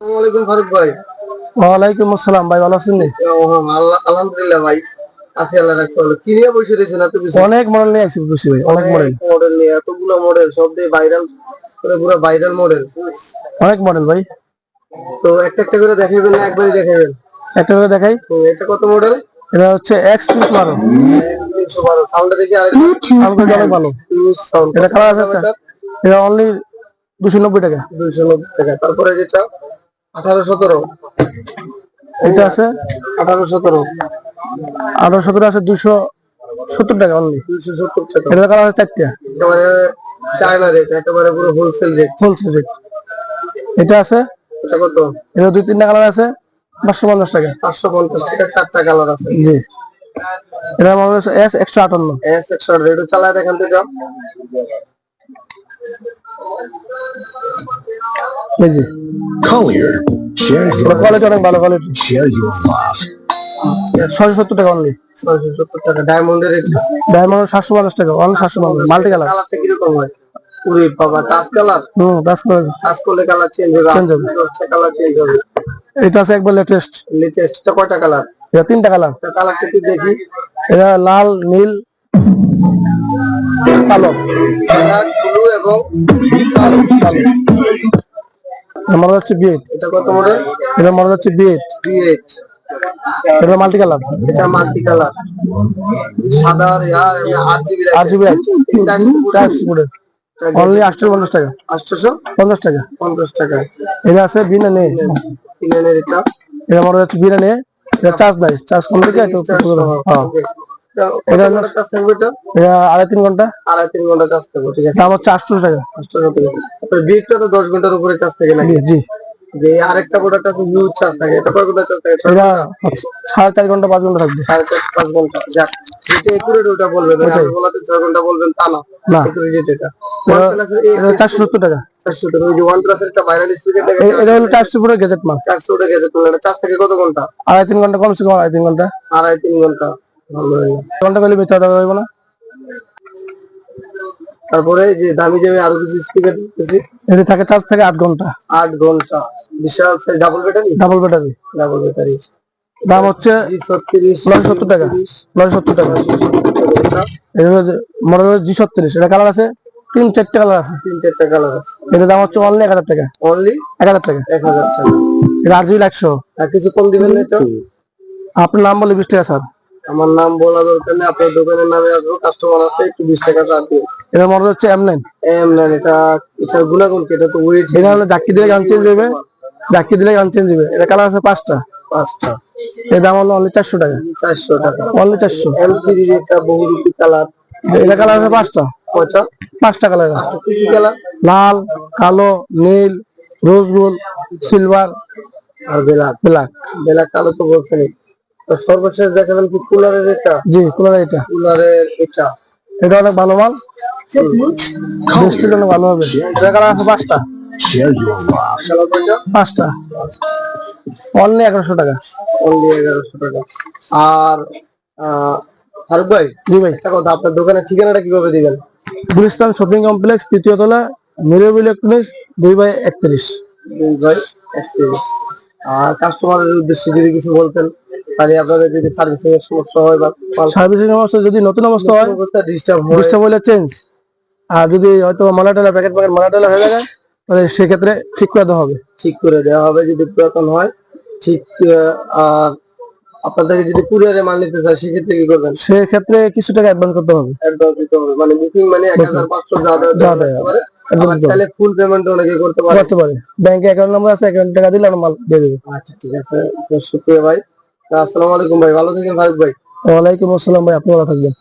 আসসালামাইকুম ফারুক ভাই। ওয়ালাইকুম আসসালাম ভাই ভালো আছেন নি? ও, আল্লাহ- আলহামদুলিল্লাহ ভাই আছি আল্লাহ রাখছে কি নিয়ে বসে রয়েছেন এত কিছু? অনেক মডেল নিয়ে আসছি বসে ভাই অনেক মডেল মডেল নিয়ে এতগুলো মডেল সব দিয়ে ভাইরাল করে পুরো ভাইরাল মডেল অনেক মডেল ভাই। তো একটা একটা করে দেখাবেন না একবারই দেখাবেন? একটা করে দেখাই। তো এটা কত মডেল এটা হচ্ছে এক্স তিনশো বারো। তিনশো বারো। সাউন্ডটা দেখি আর অনেক ভালো। সাউন্ড এটা কালার আছে এটা অনলি দুশো নব্বই টাকা। দুইশো নব্বই টাকা। তারপরে যেটা আঠারো সতেরো। এটা আছে? আঠারো সতেরো। আঠারো সতেরো আছে দুশো সত্তর টাকা অনলি দুইশো সত্তর টাকা। এটা কালার আছে চারটা। একেবারে চায়না রেট একেবারে পুরো হোলসেল রেট হোলসেল রেট এটা আছে? এটা কত? এটা দুই তিনটা কালার আছে পাঁচশো পঞ্চাশ টাকা। পাঁচশো পঞ্চাশ টাকা চারটা কালার আছে। জি। এটা আছে এস একশো আটান্ন। এস একশো রেডও চালায় দেখান থেকে Collier, share your অনেক ভালো share your love. ছয়শো সত্তর টাকা অনলি ছয়শো সত্তর টাকা ডায়মন্ডের ডায়মন্ড সাতশো পঞ্চাশ টাকা অনলি সাতশো পঞ্চাশ। মাল্টি কালার কালারটা কীরকম হয়? উরে বাবা টাচ কালার হুম বাস করে টাচ করলে কালার চেঞ্জ হবে Change হবে। কালার চেঞ্জ হবে। এটা আছে একবার লেটেস্ট লেটেস্ট এটা কয়টা কালার এটা তিনটা কালার কালারটা একটু দেখি। এটা লাল নীল কালো। ব্ল্যাক ব্লু এবং কালো কালো মনে হচ্ছে বিয়েট এটা কত মডেল? এটা মনে হচ্ছে বিয়েট বি এটা মাল্টি কালার এটা মাল্টি কালার সাদা আর ইয়ার আট জিবি আর টাইপ সিপুডের অনলি টাকা। আটশোশো? পঞ্চাশ টাকা। পঞ্চাশ টাকা। এটা আছে বিনা এটা এটা মনে হচ্ছে বিনা এটা চার্জ নাই চার্জ কম থেকে একটু হ্যাঁ। এটা হলো চার্জ থাকবে এটা? এটা আড়াই তিন ঘণ্টা। আড়াই তিন ঘণ্টা চার্জ থাকবে ঠিক আছে? দাম হচ্ছে আটশো টাকা। আটশো টাকা। বিটটা তো দশ ঘণ্টার উপরে চার্জ থাকে নাকি? জি, জি। যে আরেকটা প্রোডাক্ট আছে হিউজ চার্জ থাকে। এটা কয় ঘণ্টা চার্জ থাকে? এটা সাড়ে চার ঘণ্টা পাঁচ ঘণ্টা থাকবে। সাড়ে চার পাঁচ ঘণ্টা। যাক যেটা একুরেট ওটা বলবেন। আমি বলাতে ছয় ঘণ্টা বলবেন তা না। একুরেট এটা। চারশো সত্তর টাকা। চারশো টাকা ওই যে ওয়ান প্লাস একটা ভাইরাল স্পিকার এটা হলো গেজেট মাল। চারশো টাকা গেছে তোমার এটা চার্জ থাকে কত ঘণ্টা? আড়াই তিন ঘণ্টা কমসে কম আড়াই তিন ঘণ্টা। আড়াই তিন ঘণ্টা। আলহামদুলিল্লাহ না? তারপরে যে দামি দামি আরও কিছু স্পিকার এটি থাকে চার্জ থাকে আট ঘণ্টা। আট ঘণ্টা। বিশাল double battery double battery double battery দাম হচ্ছে জি ছত্রিশ নয় সত্তর টাকা। নয় সত্তর টাকা মডেল জি ছত্রিশ। এটা কালার আছে? তিন চারটে কালার আছে। তিন চারটা কালার আছে। এটার দাম হচ্ছে অনলি এক হাজার টাকা। অনলি এক হাজার টাকা। এক হাজার টাকা। এটা জিবি একশো। আর কিছু কম দিবেন না এটা আপনার নাম বলে বিশ টাকা স্যার। আমার নাম বলা দরকার নেই আপনার দোকানের নামে আসব কাস্টমার আসলে একটু বিশ টাকা চার্জ দিন এটার মডেল হচ্ছে এম নাইন এম নেন এটা এটা গুণাগুণ কি? এটা তো ওয়েট এটা হলো জাক্কি দিলে গান চেঞ্জ হবে জাক্কি দিলে গান চেঞ্জ হবে। এটা কালার আছে পাঁচটা। পাঁচটা। এর দাম হলো অনলি চারশো টাকা। চারশো টাকা। অনলি চারশো। এম থ্রি এটা বহুরূপী কালার এটা কালার আছে পাঁচটা। কয়টা পাঁচটা কালার আছে। কি কি কালার লাল কালো নীল রোজ গোল্ড সিলভার আর বেলাক ব্ল্যাক। বেলাক কালো তো বলছেন তো সর্বশেষ দেখাবেন কি কুলারের এটা? জি কালার এটা। কুলারের এটা। এটা অনেক ভালো মাল। বৃষ্টির জন্য ভালো হবে। এটা আছে পাঁচটা? পাঁচটা? অনলি এগারোশো টাকা। অনলি এগারোশো টাকা। আর ফারুক ভাই জি ভাই। কথা আপনার দোকানের ঠিকানাটা কীভাবে দিবেন? গুলিস্তান শপিং কমপ্লেক্স তৃতীয় তলা মিরব ইলেকট্রনিক্স দুই বাই একত্রিশ। দুই ভাই একত্রিশ। আর কাস্টমারের উদ্দেশ্যে যদি কিছু বলতেন তাহলে আপনাদের যদি সার্ভিসিং এর সমস্যা হয় বা সার্ভিসিং অবস্থা যদি নতুন অবস্থা হয় ডিস্টার্ব হয়। ডিস্টার্ব হলে চেঞ্জ আর যদি হয়তো মালাটালা প্যাকেট প্যাকেট মালাটালা হয়ে যায় তাহলে সেক্ষেত্রে ঠিক করে দেওয়া হবে। ঠিক করে দেওয়া হবে যদি পুরাতন হয়। ঠিক আর আপনাদেরকে যদি কুরিয়ারে মাল নিতে চায় সেক্ষেত্রে কি করবেন? সেক্ষেত্রে কিছু টাকা অ্যাডভান্স করতে হবে। অ্যাডভান্স দিতে হবে। মানে বুকিং মানে এক হাজার পাঁচশো যা। চাইলে ফুল পেমেন্ট অনেকে করতে পারে। করতে পারে। ব্যাংকে অ্যাকাউন্ট নাম্বার আছে অ্যাকাউন্ট টাকা দিলে আমরা মাল দিয়ে দেবো। আচ্ছা ঠিক আছে। শুক্রিয়া ভাই আসসালামু আলাইকুম ভাই ভালো থাকেন ফারুক ভাই। ওয়ালাইকুম আসসালাম ভাই আপনি ভালো থাকবেন।